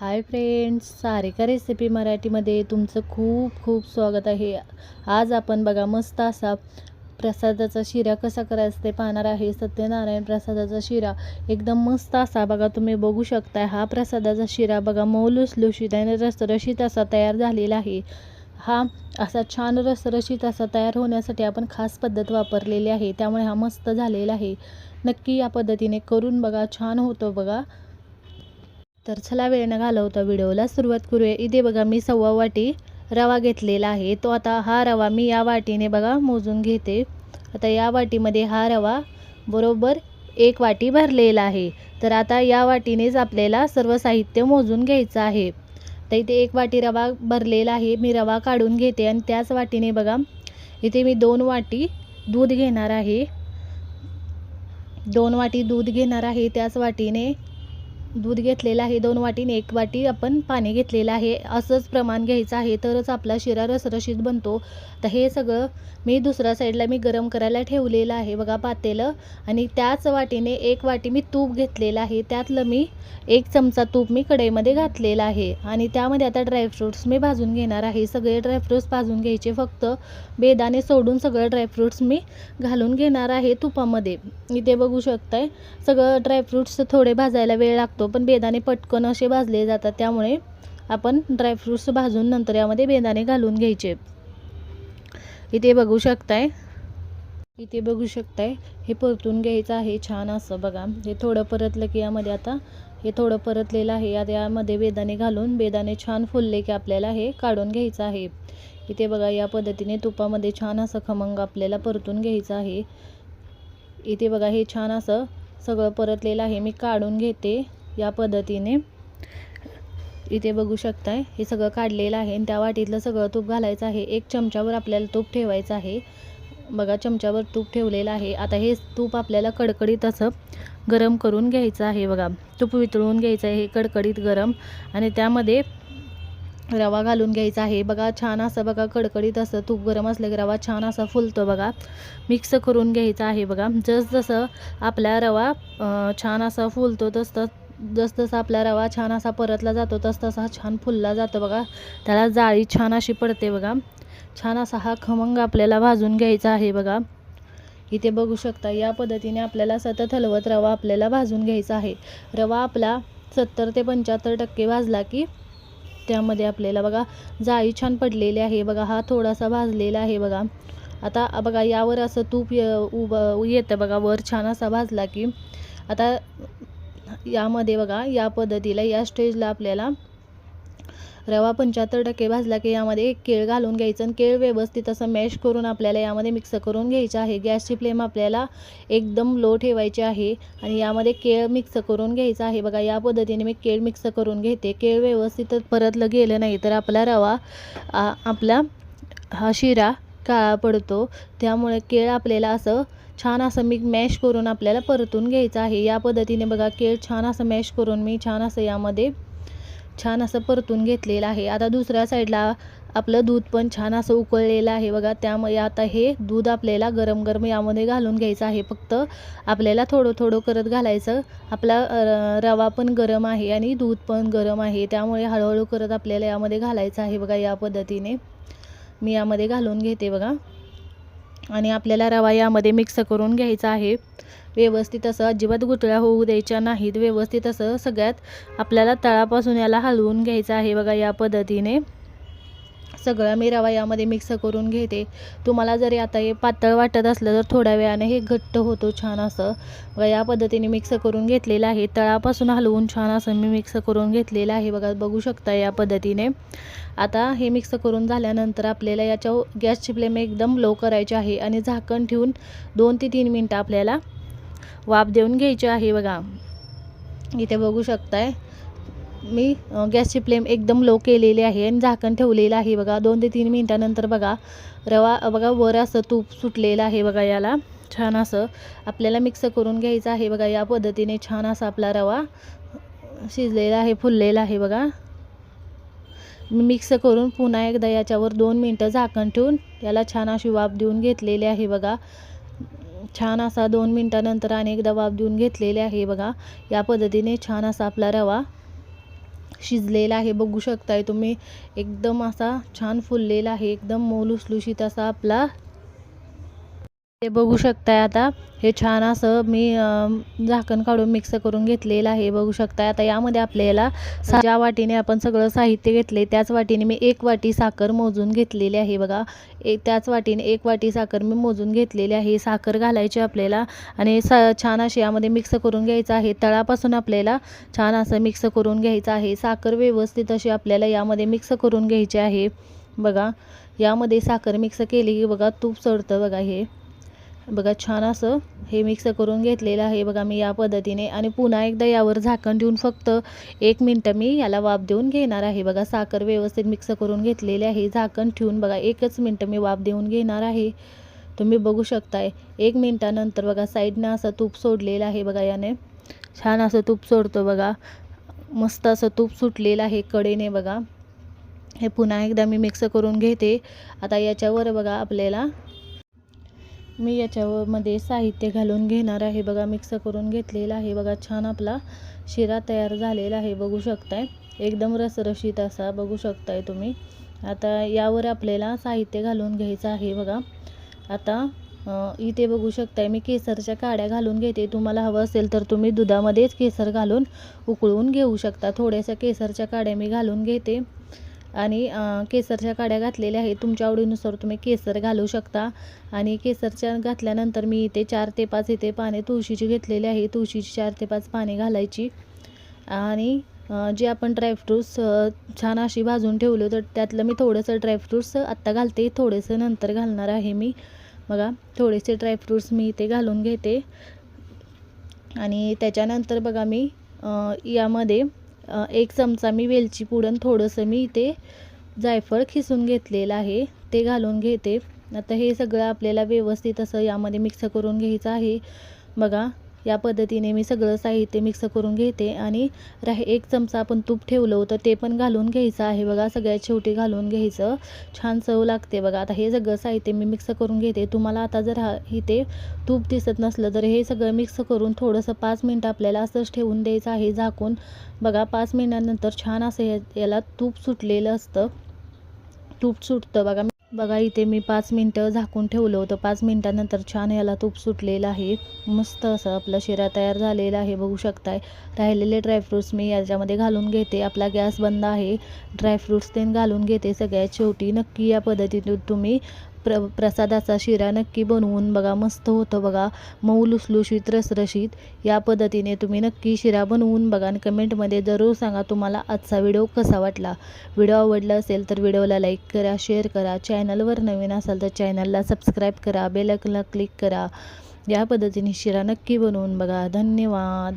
Hi friends Sarika recipe मराठीमध्ये तुमचं खूप खूप स्वागत आहे. आज आपण बघा मस्त असा प्रसादाचा शिरा कसा करायचा ते पाहणार आहे. सत्यनारायण प्रसादाचा शिरा एकदम मस्त असा बघा तुम्ही बघू शकताय. हा प्रसादाचा शिरा बघा मऊ लुसलुशीत आणि रसरशीत असा तयार झालेला आहे. हा असा छान रसरशीत असा तयार होण्यासाठी आपण खास पद्धत वापरलेली आहे. त्यामुळे हा मस्त झालेला आहे. नक्की या पद्धतीने करून बघा छान होतो बघा. तर चला वेळ न घालवता व्हिडिओला. सुरुवात करूया. इथे बघा मी सव्वा वाटी रवा घेतलेला आहे. तो आता हा रवा मी या वाटीने बघा मोजून घेते. आता या वाटीमध्ये हा रवा बरोबर एक वाटी भरलेला आहे. तर आता या वाटीनेच आपल्याला सर्व साहित्य मोजून घ्यायचं आहे. तर इथे एक वाटी रवा भरलेला आहे. मी रवा काढून घेते आणि त्याच वाटीने बघा इथे मी दोन वाटी दूध घेणार आहे. दोन वाटी दूध घेणार आहे. त्याच वाटीने दूध घेतलेलं आहे दोन वाटीने एक वाटी आपण पाणी घेतलेलं आहे. असंच प्रमाण घ्यायचं आहे तरच आपला शिरा रसरशीत बनतो. तर हे सगळं मी दुसऱ्या साईडला मी गरम करायला ठेवलेलं आहे. बघा पातेलं. आणि त्याच वाटीने एक वाटी मी तूप घेतलेलं आहे. त्यातलं मी एक चमचा तूप मी कढईमध्ये घातलेलं आहे. आणि त्यामध्ये आता ड्रायफ्रूट्स मी भाजून घेणार आहे. सगळे ड्रायफ्रूट्स भाजून घ्यायचे. फक्त बेदाणे सोडून सगळं ड्रायफ्रूट्स मी घालून घेणार आहे तुपामध्ये. इथे बघू शकताय सगळं ड्रायफ्रूट्स थोडे भाजायला वेळ लागतो. पण बेदाणे पटकन असे भाजले जातात त्यामुळे आपण ड्रायफ्रूट्स भाजून नंतर यामध्ये बेदाणे घालून घ्यायचे. इथे बघू शकताय इथे बघू शकताय हे परतून घ्यायचं आहे छान असं बघा. हे थोडं परतलं की यामध्ये आता हे थोडं परतलेलं आहे. आता यामध्ये बेदाणे घालून बेदाणे छान फुलले की आपल्याला हे काढून घ्यायचं आहे. इथे बघा या पद्धतीने तुपामध्ये छान असं खमंग आपल्याला परतून घ्यायचं आहे. इथे बघा हे छान असं सगळं परतलेलं आहे. मी काढून घेते. या पद्धतीने इथे बघू शकताय. हे सगळं काढलेलं आहे आणि त्या वाटीतलं सगळं तूप घालायचं आहे. एक चमच्यावर आपल्याला तूप ठेवायचं आहे. बघा चमच्यावर तूप ठेवलेलं आहे. आता हे तूप आपल्याला कडकडीत असं गरम करून घ्यायचं आहे बघा. तूप वितळून घ्यायचं आहे हे कडकडीत गरम. आणि त्यामध्ये रवा घालून घ्यायचा आहे. बघा छान असं बघा कडकडीत असं तूप गरम असलं की रवा छान असा फुलतो बघा. मिक्स करून घ्यायचा आहे बघा. जसजसं आपला रवा छान असा फुलतो तसं जसजसा आपला रवा छान असा परतला जातो तसतसा हा छान फुलला जातो बघा. त्याला जाळी छान अशी पडते बघा. छान असा हा खमंग आपल्याला भाजून घ्यायचा आहे बघा. इथे बघू शकता या पद्धतीने आपल्याला सतत हलवत रवा आपल्याला भाजून घ्यायचा आहे. रवा आपला सत्तर ते पंच्याहत्तर टक्के भाजला की त्यामध्ये आपल्याला बघा जाळी छान पडलेली आहे बघा हा थोडासा भाजलेला आहे बघा. आता बघा यावर असं तूप उभं येतं बघा वर छान असा भाजला की. आता यामध्ये बघा या पद्धतीला या स्टेजला आपल्याला रवा पंच्याहत्तर टक्के भाजला की यामध्ये केळ घालून घ्यायचं आणि केळ व्यवस्थित असं मॅश करून आपल्याला यामध्ये मिक्स करून घ्यायचं आहे. गॅसची फ्लेम आपल्याला एकदम लो ठेवायची आहे आणि यामध्ये केळ मिक्स करून घ्यायचं आहे. बघा या पद्धतीने मी केळ मिक्स करून घेते. केळ व्यवस्थित परतलं गेलं नाही तर आपला रवा आपला हा शिरा काळा पडतो. त्यामुळे केळ आपल्याला असं छान असं मी मॅश करून आपल्याला परतून घ्यायचं आहे. या पद्धतीने बघा केळ छान असं मॅश करून मी छान असं यामध्ये छान असं परतून घेतलेलं आहे. आता दुसऱ्या साईडला आपलं दूध पण छान असं उकळलेलं आहे बघा. त्यामुळे आता हे दूध आपल्याला गरम गरम यामध्ये घालून घ्यायचं आहे. फक्त आपल्याला थोडं थोडं करत घालायचं. आपला रवा पण गरम आहे आणि दूध पण गरम आहे. त्यामुळे हळूहळू करत आपल्याला यामध्ये घालायचं आहे बघा या पद्धतीने. मी यामध्ये घालून घेते बघा. आणि आपल्याला रवा यामध्ये मिक्स करून घ्यायचा आहे. व्यवस्थित असं अजिबात गुटळ्या होऊ द्यायच्या नाहीत. व्यवस्थित असं सगळ्यात आपल्याला तळापासून याला हलवून घ्यायचं आहे बघा या पद्धतीने. सगळं मी रवा यामध्ये मिक्स करून घेते. तुम्हाला जरी आता हे पातळ वाटत असलं तर थोड्या वेळाने हे घट्ट होतो छान असं. बघा या पद्धतीने मिक्स करून घेतलेलं आहे. तळापासून हलवून छान असं मी मिक्स करून घेतलेलं आहे. बघा बघू शकता या पद्धतीने. आता हे मिक्स करून झाल्यानंतर आपल्याला याच्या गॅसची फ्लेम एकदम लो करायची आहे आणि झाकण ठेवून दोन ते तीन मिनटं आपल्याला वाफ देऊन घ्यायची आहे. बघा इथे बघू शकताय. मी गॅसची फ्लेम एकदम लो केलेली आहे आणि झाकण ठेवलेलं आहे बघा. दोन ते तीन मिनटानंतर बघा रवा बघा वर असं तूप सुटलेलं आहे बघा याला. छान असं आपल्याला मिक्स करून घ्यायचं आहे बघा. या पद्धतीने छान असा आपला रवा शिजलेला आहे फुललेला आहे बघा. मिक्स करून पुन्हा एकदा याच्यावर दोन मिनटं झाकण ठेवून याला छान अशी वाफ देऊन घेतलेली आहे बघा. छान असा दोन मिनटानंतर आणि एकदा वाफ देऊन घेतलेले आहे बघा. या पद्धतीने छान असा आपला रवा शिजलेला आहे. बघू शकताय तुम्ही. एकदम असा छान फुललेला आहे. एकदम मऊ लुसलुशीत असा आपला ते बघू शकताय आता. हे छान असं मी झाकण काढून मिक्स करून घेतलेलं आहे. बघू शकताय आता यामध्ये आपल्याला ज्या वाटीने आपण सगळं साहित्य घेतले त्याच वाटीने मी एक वाटी साखर मोजून घेतलेली आहे बघा. एक त्याच वाटीने एक वाटी साखर मी मोजून घेतलेली आहे. साखर घालायची आपल्याला आणि सा छान अशी यामध्ये मिक्स करून घ्यायचं आहे. तळापासून आपल्याला छान असं मिक्स करून घ्यायचं आहे. साखर व्यवस्थित अशी आपल्याला यामध्ये मिक्स करून घ्यायची आहे. बघा यामध्ये साखर मिक्स केली की बघा तूप सोडतं बघा हे. बघा छान असं हे मिक्स करून घेतलेलं आहे बघा मी या पद्धतीने. आणि पुन्हा एकदा यावर झाकण देऊन फक्त एक मिनटं मी याला वाफ देऊन घेणार आहे. बघा साखर व्यवस्थित मिक्स करून घेतलेले आहे. झाकण ठेवून बघा एकच मिनटं मी वाफ देऊन घेणार आहे. तुम्ही बघू शकताय एक मिनटानंतर बघा साईडनं असं तूप सोडलेलं आहे बघा याने. छान असं तूप सोडतो बघा. मस्त असं तूप सुटलेलं आहे कडेने बघा. हे पुन्हा एकदा मी मिक्स करून घेते. आता याच्यावर बघा आपल्याला मी याच्यामध्ये साहित्य घालून घेणार आहे. बघा मिक्स करून घेतलेला आहे. बघा छान आपला शिरा तयार झालेला आहे. बघू शकताय. एकदम रसरशीत असा बघू शकताय तुम्ही. आता यावर आपल्याला साहित्य घालून घ्यायचं आहे बघा. आता इथे बघू शकताय मी केसरच्या काड्या घालून घेते. तुम्हाला हवं असेल तर तुम्ही दुधामध्येच केसर घालून उकळून घेऊ शकता. थोड्याशा केसरच्या काड्या मी घालून घेते. आणि केसरच्या काड्या घातलेल्या आहेत. तुमच्या आवडीनुसार तुम्ही केसर घालू शकता. आणि केसरच्या घातल्यानंतर मी इथे चार ते पाच इथे पाने तुळशीची घेतलेली आहे. तुळशीची चार ते पाच पाने घालायची. आणि जे आपण ड्रायफ्रूट्स छान अशी भाजून ठेवलं तर त्यातलं मी थोडंसं ड्रायफ्रूट्स आत्ता घालते. थोडेसं नंतर घालणार आहे मी. बघा थोडेसे ड्रायफ्रूट्स मी इथे घालून घेते. आणि त्याच्यानंतर बघा मी यामध्ये एक चमचा मी वेलची पुडण थोडंसं मी इथे जायफळ खिसून घेतलेलं आहे. ते घालून घेते. आता हे सगळं आपल्याला व्यवस्थित असं यामध्ये मिक्स करून घ्यायचं आहे. बघा या पद्धतीने मी सगळं साहित्य मिक्स करून घेते आणि राह एक चमचा आपण तूप ठेवलं होतं ते पण घालून घ्यायचं आहे बघा. सगळ्यात शेवटी घालून घ्यायचं. छान चव लागते बघा. आता हे सगळं साहित्य मी मिक्स करून घेते. तुम्हाला आता जर हा इथे तूप दिसत नसलं तर हे सगळं मिक्स करून थोडंसं पाच मिनटं आपल्याला असंच ठेवून द्यायचं आहे झाकून. बघा पाच मिनिटांनंतर छान असं याला तूप सुटलेलं असतं. तूप सुटतं बघा. बघा इथे मी पाच मिनटं झाकून ठेवलं होतं. पाच मिनटानंतर छान याला तूप सुटलेलं आहे. मस्त असं आपला शिरा तयार झालेला आहे बघू शकताय. राहिलेले ड्रायफ्रूट्स मी याच्यामध्ये घालून घेते. आपला गॅस बंद आहे. ड्रायफ्रूट्स ते घालून घेते सगळ्यात शेवटी. नक्की या पद्धतीने तुम्ही प्र प्रसादाचा शिरा नक्की बनवून बघा मस्त होतं बघा. मऊ लुसलुशीत रसरशीत या पद्धतीने तुम्ही नक्की शिरा बनवून बघा आणि कमेंटमध्ये जरूर सांगा तुम्हाला आजचा व्हिडिओ कसा वाटला. व्हिडिओ आवडला असेल तर व्हिडिओला लाईक करा शेअर करा. चॅनलवर नवीन असाल तर चॅनलला सबस्क्राईब करा बेलकला क्लिक करा. या पद्धतीने शिरा नक्की बनवून बघा. धन्यवाद.